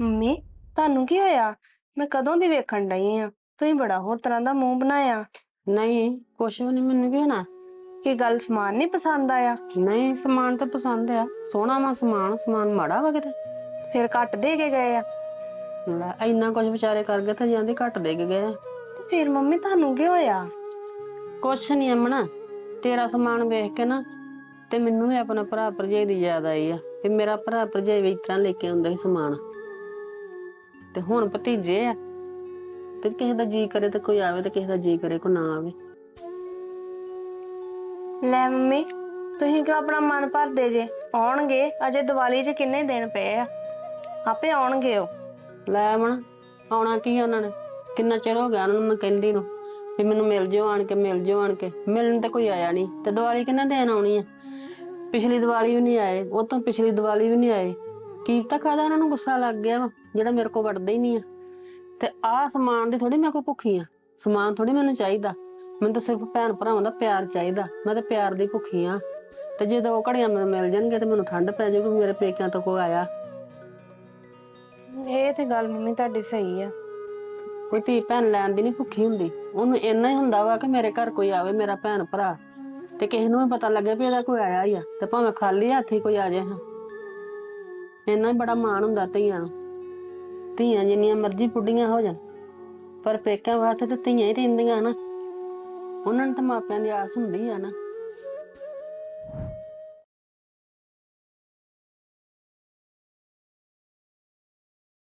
Mummy ਤੁਹਾਨੂੰ ਕੀ ਹੋਇਆ? ਮੈਂ ਕਦੋਂ ਦੀ ਵੇਖਣ ਡਈ ਆ? ਤੁਸੀਂ ਬੜਾ ਹੋਰ ਤਰ੍ਹਾਂ ਦਾ ਮੂੰਹ ਬਣਾਇਆ। ਨਹੀਂ ਕੁਛ ਵੀ ਨਹੀਂ ਮੈਨੂੰ ਕੀ ਹੋਣਾ? ਕੀ ਗੱਲ ਸਮਾਨ ਨਹੀਂ ਪਸੰਦ ਆਇਆ? ਨਹੀਂ ਸਮਾਨ ਤਾਂ ਪਸੰਦ ਆ। ਸੋਹਣਾ ਵਾ ਸਮਾਨ ਸਮਾਨ ਮਾੜਾ ਵਾ ਕਿਤੇ? ਫਿਰ ਘੱਟ ਦੇ ਕੇ ਗਏ ਆ। ਲੈ ਇੰਨਾ ਕੁਝ ਵਿਚਾਰੇ ਕਰ ਗਏ ਤਾਂ ਜਾਂਦੇ ਘੱਟ ਦੇ ਕੇ ਗਏ ਫਿਰ ਮੰਮੀ ਤੁਹਾਨੂੰ ਕੀ ਹੋਇਆ? ਕੁਛ ਨਹੀਂ ਅਮਣਾ ਤੇਰਾ ਸਮਾਨ ਵੇਖ ਕੇ ਨਾ ਤੇ ਮੈਨੂੰ ਵੀ ਆਪਣਾ ਭਰਾ ਭਰਜਾਈ ਦੀ ਯਾਦ ਆਈ ਆ। ਕਿ ਮੇਰਾ ਭਰਾ ਭਰਜਾਈ ਵੀ ਇਸ ਤਰ੍ਹਾਂ ਲੈ ਕੇ ਆਉਂਦਾ ਸੀ ਸਮਾਨ। ਤੇ ਹੁਣ ਭਤੀਜੇ ਆ। ਤੇ ਕਿਸੇ ਦਾ ਜੀ ਕਰੇ ਤੇ ਕੋਈ ਆਵੇ ਤੇ ਕਿਸੇ ਦਾ ਜੀ ਕਰੇ ਕੋਈ ਨਾ ਆਵੇ। ਲੈ ਮੰਮੀ ਤੁਸੀਂ ਕਿਉਂ ਆਪਣਾ ਮਨ ਭਰਦੇ ਜੇ? ਆਉਣਗੇ ਅਜੇ ਦੀਵਾਲੀ 'ਚ ਕਿੰਨੇ ਦਿਨ ਪਏ ਆ? ਆਪੇ ਆਉਣਗੇ ਉਹ। ਲੈ ਅਮਣਾ ਆਉਣਾ ਕੀ ਆ ਉਹਨਾਂ ਨੇ? ਕਿੰਨਾ ਚਿਰ ਹੋ ਗਿਆ ਉਹਨਾਂ ਨੂੰ ਮੈਂ ਕਹਿੰਦੀ ਨੂੰ? ਵੀ ਮੈਨੂੰ ਮਿਲ ਜਿਓ ਆਣ ਕੇ ਮਿਲ ਜਿਓ ਆਣ ਕੇ। ਮਿਲਣ ਤਾਂ ਕੋਈ ਆਇਆ ਨਹੀਂ। ਤੇ ਦੀਵਾਲੀ ਕਿੰਨਾ ਦਿਨ ਆਉਣੀ ਆ? ਪਿਛਲੀ ਦੀਵਾਲੀ ਵੀ ਨਹੀਂ ਆਏ ਉਹ ਤੋਂ ਪਿਛਲੀ ਦੀਵਾਲੀ ਵੀ ਨਹੀਂ ਆਏ। ਕੀ ਪਤਾ ਕਾਹਦਾ ਉਹਨਾਂ ਨੂੰ ਗੁੱਸਾ ਲੱਗ ਗਿਆ ਵਾ ਜਿਹੜਾ ਮੇਰੇ ਕੋਲ ਵੜਦਾ ਹੀ ਨਹੀਂ ਆ। ਤੇ ਆਹ ਸਮਾਨ ਦੀ ਥੋੜੀ ਮੇਰੇ ਕੋਲ ਭੁੱਖੀ ਆ। ਸਮਾਨ ਥੋੜੀ ਮੈਨੂੰ ਚਾਹੀਦਾ। ਮੈਨੂੰ ਤਾਂ ਸਿਰਫ ਭੈਣ ਭਰਾਵਾਂ ਦਾ ਪਿਆਰ ਚਾਹੀਦਾ। ਮੈਂ ਤਾਂ ਪਿਆਰ ਦੀ ਭੁੱਖੀ ਆ। ਤੇ ਜੇ ਦੋ ਘੜੀਆਂ ਮੈਨੂੰ ਮਿਲ ਜਾਣਗੇ ਤੇ ਮੈਨੂੰ ਠੰਡ ਪੈ ਜਾਊਗੀ ਮੇਰੇ ਪੇਕਿਆਂ ਤੋਂ ਕੋਈ ਆਇਆ। ਇਹ ਤੇ ਗੱਲ ਮੰਮੀ ਤੁਹਾਡੀ ਸਹੀ ਆ। ਕੋਈ ਧੀ ਭੈਣ ਲੈਣ ਦੀ ਨਹੀਂ ਭੁੱਖੀ ਹੁੰਦੀ। ਉਹਨੂੰ ਇੰਨਾ ਹੀ ਹੁੰਦਾ ਵਾ ਕਿ ਮੇਰੇ ਘਰ ਕੋਈ ਆਵੇ ਮੇਰਾ ਭੈਣ ਭਰਾ। ਤੇ ਕਿਸੇ ਨੂੰ ਵੀ ਪਤਾ ਲੱਗੇ ਵੀ ਇਹਦਾ ਕੋਈ ਆਇਆ ਹੀ ਆ। ਤੇ ਭਾਵੇਂ ਖਾਲੀ ਹੱਥ ਹੀ ਕੋਈ ਆ ਜਾਏ ਹਾਂ। ਇੰਨਾ ਹੀ ਬੜਾ ਮਾਣ ਹੁੰਦਾ ਧੀਆਂ ਨੂੰ। ਧੀਆਂ ਜਿੰਨੀਆਂ ਮਰਜ਼ੀ ਪੁੱਡੀਆਂ ਹੋ ਜਾਣ, ਪਰ ਪੇਕਿਆਂ ਵਾਸਤੇ ਤਾਂ ਧੀਆਂ ਹੀ ਰਹਿੰਦੀਆਂ ਨਾ। ਉਹਨਾਂ ਨੂੰ ਤਾਂ ਮਾਪਿਆਂ ਦੀ ਆਸ ਹੁੰਦੀ ਆ ਨਾ।